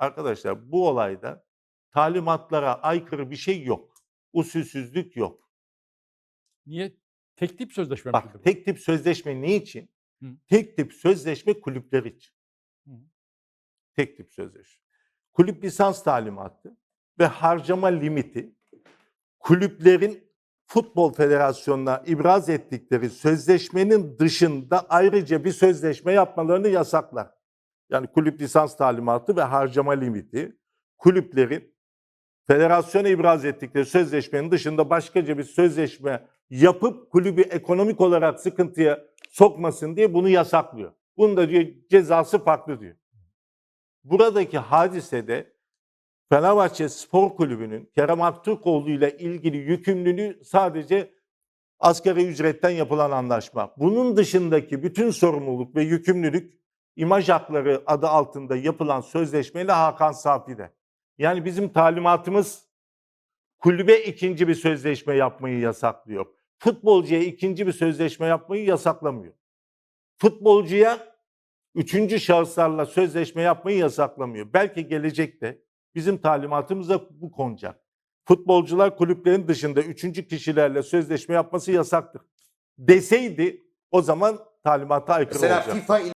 Arkadaşlar bu olayda talimatlara aykırı bir şey yok. Usulsüzlük yok. Niye? Tek tip sözleşme Bak tek tip sözleşme ne için? Hı. Tek tip sözleşme kulüpler için. Hı. Tek tip sözleşme. Kulüp lisans talimatı ve harcama limiti kulüplerin futbol federasyonuna ibraz ettikleri sözleşmenin dışında ayrıca bir sözleşme yapmalarını yasaklar. Yani kulüp lisans talimatı ve harcama limiti kulüplerin federasyona ibraz ettikleri sözleşmenin dışında başkaca bir sözleşme yapıp kulübü ekonomik olarak sıkıntıya sokmasın diye bunu yasaklıyor. Bunun da diyor cezası farklı diyor. Buradaki hadisede Fenerbahçe Spor Kulübü'nün Kerem Aktürkoğlu ile ilgili yükümlülüğü sadece asgari ücretten yapılan anlaşma. Bunun dışındaki bütün sorumluluk ve yükümlülük imaj hakları adı altında yapılan sözleşmeyle Hakan Safi'de. Yani bizim talimatımız kulübe ikinci bir sözleşme yapmayı yasaklıyor. Futbolcuya ikinci bir sözleşme yapmayı yasaklamıyor. Futbolcuya üçüncü şahıslarla sözleşme yapmayı yasaklamıyor. Belki gelecekte bizim talimatımıza bu konacak. Futbolcular kulüplerin dışında üçüncü kişilerle sözleşme yapması yasaktır. Deseydi o zaman talimata aykırı Mesela olacak. FIFA